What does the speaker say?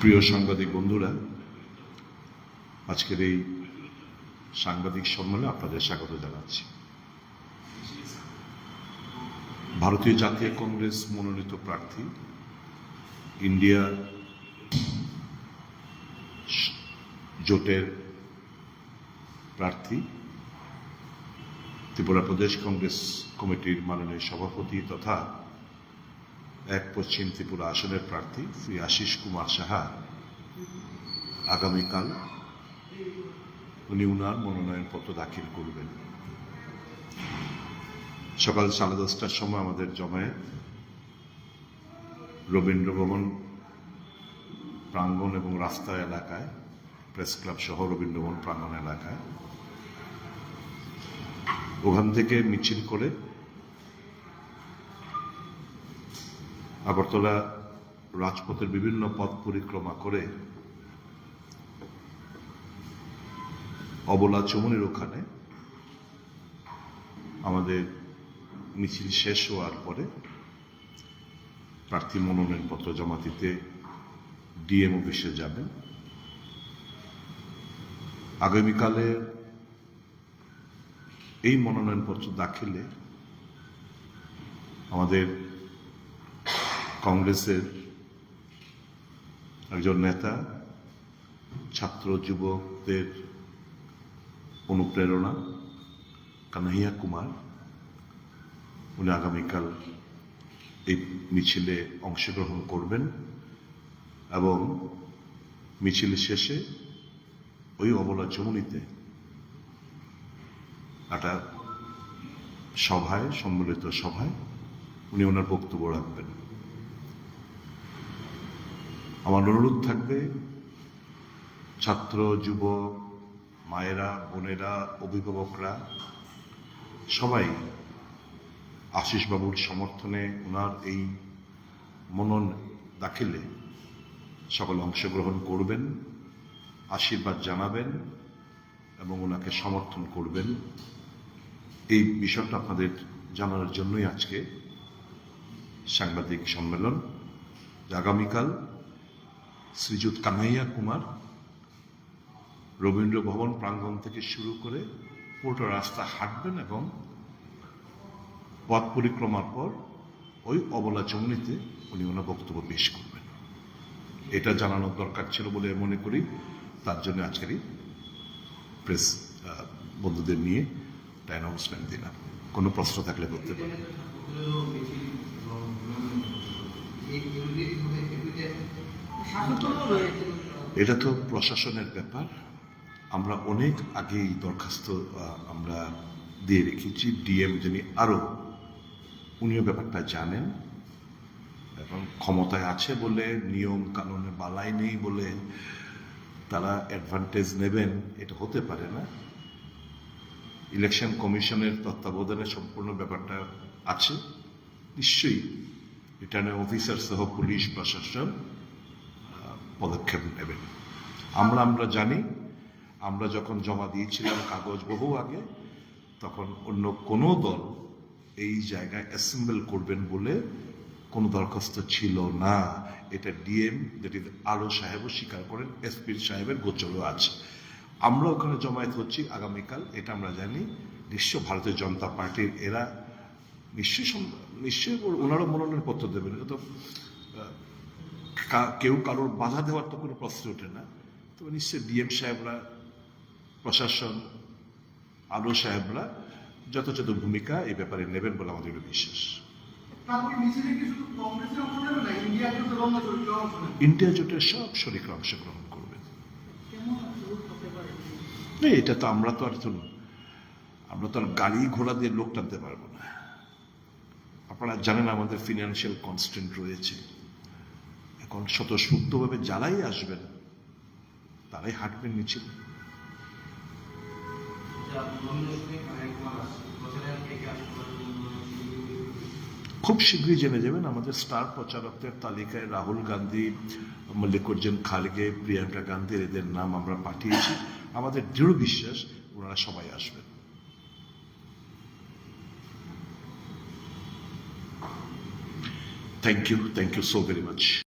প্রিয় সাংবাদিক বন্ধুরা, আজকের এই সাংবাদিক সম্মেলনে আপনাদের স্বাগত জানাচ্ছি। ভারতীয় জাতীয় কংগ্রেস মনোনীত প্রার্থী, ইন্ডিয়া জোটের প্রার্থী ত্রিপুরা প্রদেশ কংগ্রেস কমিটির মাননীয় সভাপতি তথা এক পশ্চিম ত্রিপুরা আসনের প্রার্থী শ্রী আশিস কুমার সাহা আগামীকাল উনি উনার মনোনয়নপত্র দাখিল করবেন। সকাল সাড়ে দশটার সময় আমাদের জমায়েত রবীন্দ্র ভবন প্রাঙ্গণ এবং রাস্তা এলাকায়, প্রেস ক্লাব সহ রবীন্দ্র ভবন প্রাঙ্গণ এলাকায় ওখান থেকে মিছিল করে আগরতলা রাজপথের বিভিন্ন পথ পরিক্রমা করে অবলা চমুনির ওখানে আমাদের মিছিল শেষ হওয়ার পরে প্রার্থী মনোনয়নপত্র জমা দিতে ডিএম অফিসে যাবেন। আগামীকালে এই মনোনয়নপত্র দাখিলে আমাদের কংগ্রেসের একজন নেতা, ছাত্র যুবকদের অনুপ্রেরণা কানাইয়া কুমার, উনি আগামীকাল এই মিছিলে অংশগ্রহণ করবেন এবং মিছিল শেষে ওই অবলা চমুনিতে একটা সভায়, সম্মিলিত সভায় উনি ওনার বক্তব্য রাখবেন। আমার অনুরোধ থাকবে, ছাত্র, যুবক, মায়েরা, বোনেরা, অভিভাবকরা, সবাই আশিসবাবুর সমর্থনে ওনার এই মনন দাখিলে সকলে অংশগ্রহণ করবেন, আশীর্বাদ জানাবেন এবং ওনাকে সমর্থন করবেন। এই বিষয়টা আপনাদের জানানোর জন্যই আজকে সাংবাদিক সম্মেলন। আগামীকাল শ্রীযুত কানাইয়া কুমার রবীন্দ্র ভবন প্রাঙ্গণ থেকে শুরু করে পুরোটা রাস্তা হাঁটবেন এবং পথ পরিক্রমার পর ওই অবলা চমনিতে উনি ওনার বক্তব্য পেশ করবেন। এটা জানানোর দরকার ছিল বলে মনে করি। তার জন্য আজকেরই প্রেস বন্ধুদের নিয়ে একটা অ্যানাউন্সমেন্ট দিলাম কোনো প্রশ্ন থাকলে করতে পারেন এটা তো প্রশাসনের ব্যাপার। আমরা অনেক আগেই দরখাস্ত আমরা দিয়ে রেখেছি। ডিএম যিনি আরও, উনিও ব্যাপারটা জানেন এবং ক্ষমতায় আছে বলে, নিয়ম কানুনে বালাই নেই বলে তারা অ্যাডভান্টেজ নেবেন, এটা হতে পারে না। ইলেকশন কমিশনের তত্ত্বাবধানে সম্পূর্ণ ব্যাপারটা আছে। নিশ্চয়ই রিটার্নিং অফিসার সহ পুলিশ প্রশাসন পদক্ষেপ নেবেন আমরা আমরা জানি, আমরা যখন জমা দিয়েছিলাম কাগজ বহু আগে, তখন অন্য কোনো দল এই জায়গায় অ্যাসেম্বল করবেন বলে কোনো দরখাস্ত ছিল না। এটা ডিএম যেটি আলো সাহেবও স্বীকার করেন এসপির সাহেবের গোচরও আছে। আমরা ওখানে জমায়েত হচ্ছি আগামীকাল এটা আমরা জানি। নিশ্চয় ভারতীয় জনতা পার্টির এরা নিশ্চয়ই নিশ্চয়ই ওনারও মনোনয়নপত্র দেবেন। এটা তো কেউ কারোর বাধা দেওয়ার তো কোনো প্রশ্ন ওঠে না। তো নিশ্চয়ই ডিএম সাহেবরা প্রশাসন আলো সাহেবরা যথাযথ ভূমিকা এই ব্যাপারে নেবেন বলে আমাদের বিশ্বাস। ইন্ডিয়া জোটের সব শরিকরা অংশগ্রহণ করবেন কেমন জোট হতে পারে না, এটা তো আমরা তো আর তো আমরা তো আর গাড়ি ঘোড়া দিয়ে লোক টানতে পারব না। আপনারা জানেন আমাদের ফিনান্সিয়াল কনস্ট্যান্ট রয়েছে। এখন স্বতঃস্ফূর্তভাবে যারাই আসবেন তারাই হাঁটবেন মিছিল খুব শীঘ্রই জেনে যাবেন আমাদের স্টার প্রচারকদের তালিকায় রাহুল গান্ধী মল্লিকার্জুন খাড়গে প্রিয়াঙ্কা গান্ধীর এদের নাম আমরা পাঠিয়েছি। আমাদের দৃঢ় বিশ্বাস ওনারা সবাই আসবেন। Thank you thank you so very much